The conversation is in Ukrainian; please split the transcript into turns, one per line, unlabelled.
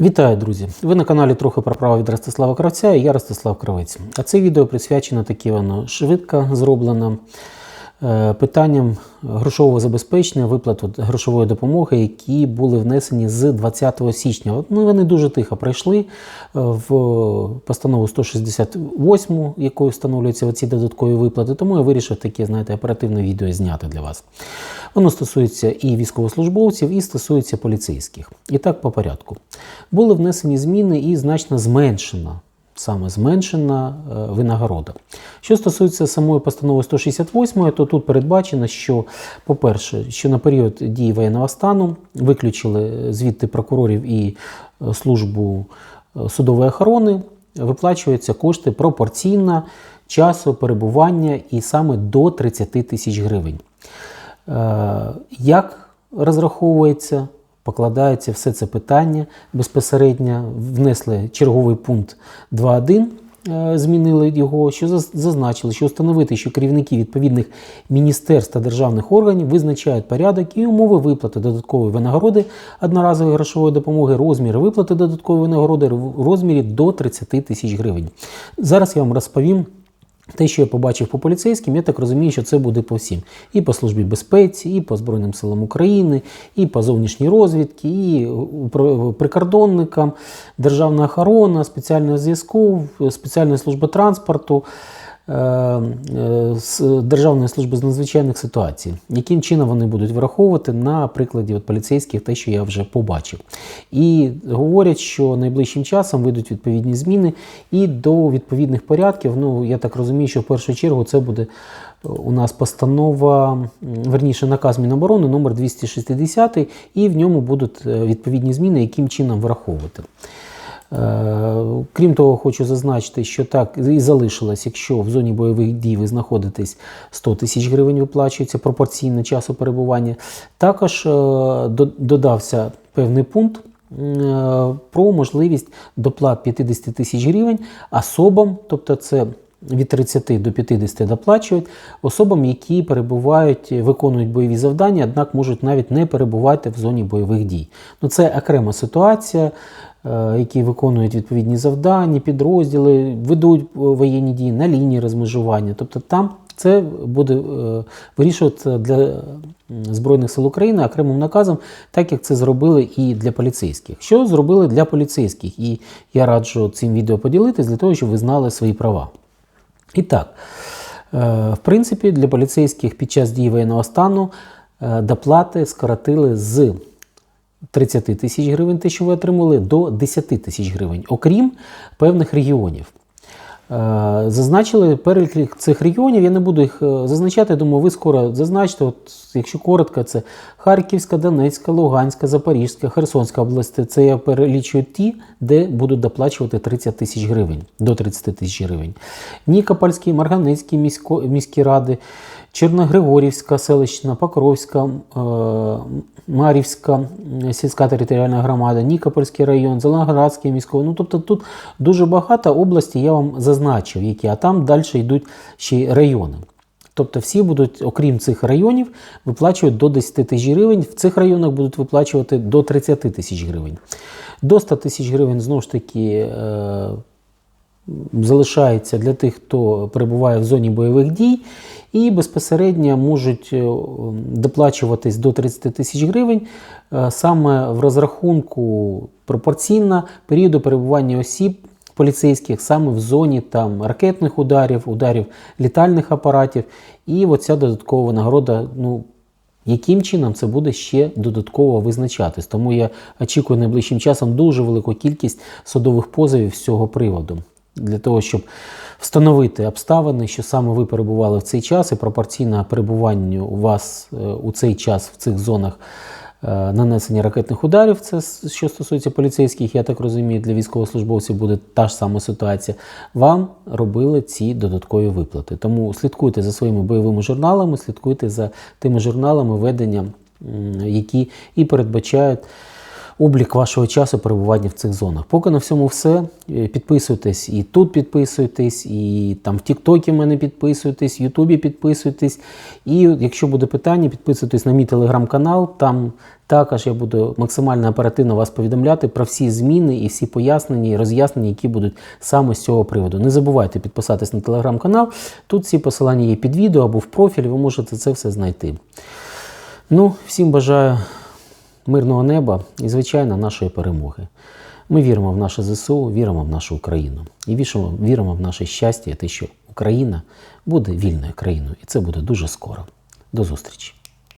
Вітаю, друзі! Ви на каналі трохи про право від Ростислава Кравця і я Ростислав Кравець. А це відео присвячено таке воно швидко зроблено е, питанням грошового забезпечення, виплат грошової допомоги, які були внесені з 20 січня. От, ну, вони дуже тихо пройшли е, в постанову 168, якою встановлюються ці додаткові виплати. Тому я вирішив таке, знаєте, оперативне відео зняти для вас. Воно стосується і військовослужбовців, і стосується поліцейських. І так по порядку. Були внесені зміни і значно зменшена. Саме зменшена е, винагорода. Що стосується самої постанови 168, то тут передбачено, що, по-перше, що на період дії воєнного стану виключили звідти прокурорів і е, службу е, судової охорони, виплачуються кошти пропорційно часу перебування і саме до 30 тисяч гривень. Е, Як розраховується, покладається все це питання безпосередньо, внесли черговий пункт 2.1, е, змінили його, що зазначили, що встановити, що керівники відповідних міністерств та державних органів визначають порядок і умови виплати додаткової винагороди одноразової грошової допомоги, розмір виплати додаткової винагороди в розмірі до 30 тисяч гривень. Зараз я вам розповім. Те, що я побачив по поліцейським, я так розумію, що це буде по всім. І по службі безпеці, і по Збройним силам України, і по зовнішній розвідці, і прикордонникам, державна охорона, спеціального зв'язку, спеціальна служба транспорту, з Державної служби з надзвичайних ситуацій. Яким чином вони будуть враховувати на прикладі от поліцейських, те, що я вже побачив. І говорять, що найближчим часом вийдуть відповідні зміни і до відповідних порядків. Ну, я так розумію, що в першу чергу це буде е, у нас постанова, верніше наказ Міноборони номер 260, і в ньому будуть е, відповідні зміни, яким чином враховувати. Е, Крім того, хочу зазначити, що так і залишилось, якщо в зоні бойових дій ви знаходитесь 100 тисяч гривень виплачується пропорційно часу перебування. Також е, додався певний пункт е, про можливість доплат 50 тисяч гривень особам, тобто це від 30 до 50 доплачують особам, які перебувають, виконують бойові завдання, однак можуть навіть не перебувати в зоні бойових дій. Ну, це окрема ситуація, які виконують відповідні завдання, підрозділи, ведуть е, воєнні дії на лінії розмежування. Тобто там це буде е, вирішувати для Збройних сил України окремим наказом, так як це зробили і для поліцейських. Що зробили для поліцейських? І я раджу цим відео поділитись для того, щоб ви знали свої права. І так, е, в принципі, для поліцейських під час дії воєнного стану е, доплати скоротили з 30 тисяч гривень, те, що ви отримали, до 10 тисяч гривень, окрім певних регіонів. Е, Зазначили перелік цих регіонів, я не буду їх е, зазначати, я думаю, ви скоро зазначите. От, якщо коротко, це Харківська, Донецька, Луганська, Запорізька, Херсонська області. Це я перелічую ті, де будуть доплачувати 30 тисяч гривень, до 30 тисяч гривень. Нікопольський, Марганецький міські ради, Чорногригорівська селищна, Покровська, е, Марівська сільська територіальна громада, Нікопольський район, Зеленоградський міський. Ну, тобто тут дуже багато областей я вам зазначив, які, а там далі йдуть ще й райони. Тобто всі будуть, окрім цих районів, виплачувати до 10 тисяч гривень. В цих районах будуть виплачувати до 30 тисяч гривень. До 100 тисяч гривень знову ж таки е, залишається для тих, хто перебуває в зоні бойових дій, і безпосередньо можуть е, доплачуватись до 30 тисяч гривень е, саме в розрахунку пропорційно періоду перебування осіб поліцейських саме в зоні там ракетних ударів, ударів літальних апаратів. І оця додаткова нагорода, ну. Яким чином це буде ще додатково визначатись? Тому я очікую найближчим часом дуже велику кількість судових позовів з цього приводу для того, щоб встановити обставини, що саме ви перебували в цей час, і пропорційно перебуванню у вас е, у цей час в цих зонах е, нанесення ракетних ударів. Це що стосується поліцейських, я так розумію, для військовослужбовців буде та ж сама ситуація. Вам робили ці додаткові виплати. Тому слідкуйте за своїми бойовими журналами, слідкуйте за тими журналами ведення, які і передбачають облік вашого часу перебування в цих зонах. Поки на всьому все. Е, Підписуйтесь і тут підписуйтесь, і там в Тіктокі мене підписуйтесь, в Ютубі підписуйтесь. І якщо буде питання, підписуйтесь на мій телеграм-канал. Там також я буду максимально оперативно вас повідомляти про всі зміни і всі пояснення і роз'яснення, які будуть саме з цього приводу. Не забувайте підписатись на телеграм-канал. Тут всі посилання є під відео або в профілі, ви можете це все знайти. Ну, всім бажаю мирного неба і, звичайно, нашої перемоги. Ми віримо в наше ЗСУ, віримо в нашу Україну і віримо, в наше щастя, те, що Україна буде вільною країною, і це буде дуже скоро. До зустрічі!